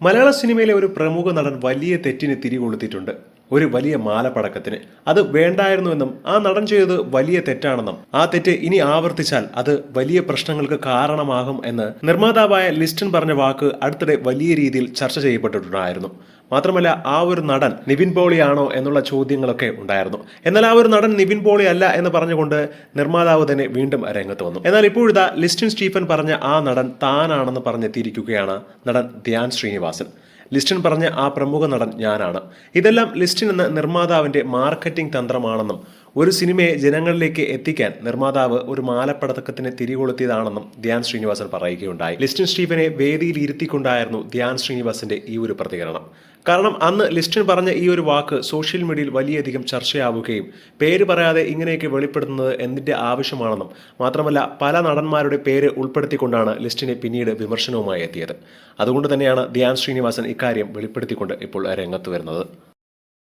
മലയാള സിനിമയിലെ ഒരു പ്രമുഖ നടൻ വലിയ തെറ്റിന് തിരികൊളുത്തിയിട്ടുണ്ട്. ഒരു വലിയ മാലപ്പടക്കത്തിന്. അത് വേണ്ടായിരുന്നുവെന്നും ആ നടൻ ചെയ്തത് വലിയ തെറ്റാണെന്നും ആ തെറ്റ് ഇനി ആവർത്തിച്ചാൽ അത് വലിയ പ്രശ്നങ്ങൾക്ക് കാരണമാകും എന്ന് നിർമ്മാതാവായ ലിസ്റ്റൻ പറഞ്ഞ വാക്ക് അടുത്തിടെ വലിയ രീതിയിൽ ചർച്ച ചെയ്യപ്പെട്ടിട്ടുണ്ടായിരുന്നു. മാത്രമല്ല ആ ഒരു നടൻ നിവിൻ പോളിയാണോ എന്നുള്ള ചോദ്യങ്ങളൊക്കെ ഉണ്ടായിരുന്നു. എന്നാൽ ആ ഒരു നടൻ നിവിൻ പോളി അല്ല എന്ന് പറഞ്ഞുകൊണ്ട് നിർമ്മാതാവ് തന്നെ വീണ്ടും രംഗത്ത് വന്നു. എന്നാൽ ഇപ്പോഴത്തെ ലിസ്റ്റിൻ സ്റ്റീഫൻ പറഞ്ഞ ആ നടൻ താനാണെന്ന് പറഞ്ഞെത്തിയിരിക്കുകയാണ് നടൻ ധ്യാൻ ശ്രീനിവാസൻ. ലിസ്റ്റിൻ പറഞ്ഞ ആ പ്രമുഖ നടൻ ഞാനാണ്. ഇതെല്ലാം ലിസ്റ്റിൻ എന്ന നിർമ്മാതാവിന്റെ മാർക്കറ്റിംഗ് തന്ത്രമാണെന്നും ഒരു സിനിമയെ ജനങ്ങളിലേക്ക് എത്തിക്കാൻ നിർമ്മാതാവ് ഒരു മാലപ്പടക്കത്തിന് തിരികൊളുത്തിയതാണെന്നും ധ്യാൻ ശ്രീനിവാസൻ പറയുകയുണ്ടായി. ലിസ്റ്റിൻ സ്റ്റീഫനെ വേദിയിൽ ഇരുത്തിക്കൊണ്ടായിരുന്നു ധ്യാൻ ശ്രീനിവാസന്റെ ഈ ഒരു പ്രതികരണം. കാരണം അന്ന് ലിസ്റ്റിൻ പറഞ്ഞ ഈ ഒരു വാക്ക് സോഷ്യൽ മീഡിയയിൽ വലിയധികം ചർച്ചയാവുകയും പേര് പറയാതെ ഇങ്ങനെയൊക്കെ വെളിപ്പെടുത്തുന്നത് എന്തിന്റെ ആവശ്യമാണെന്നും മാത്രമല്ല പല നടന്മാരുടെ പേര് ഉൾപ്പെടുത്തിക്കൊണ്ടാണ് ലിസ്റ്റിനെ പിന്നീട് വിമർശനവുമായി എത്തിയത്. അതുകൊണ്ട് തന്നെയാണ് ധ്യാൻ ശ്രീനിവാസൻ ഇക്കാര്യം വെളിപ്പെടുത്തിക്കൊണ്ട് ഇപ്പോൾ രംഗത്ത് വരുന്നത്.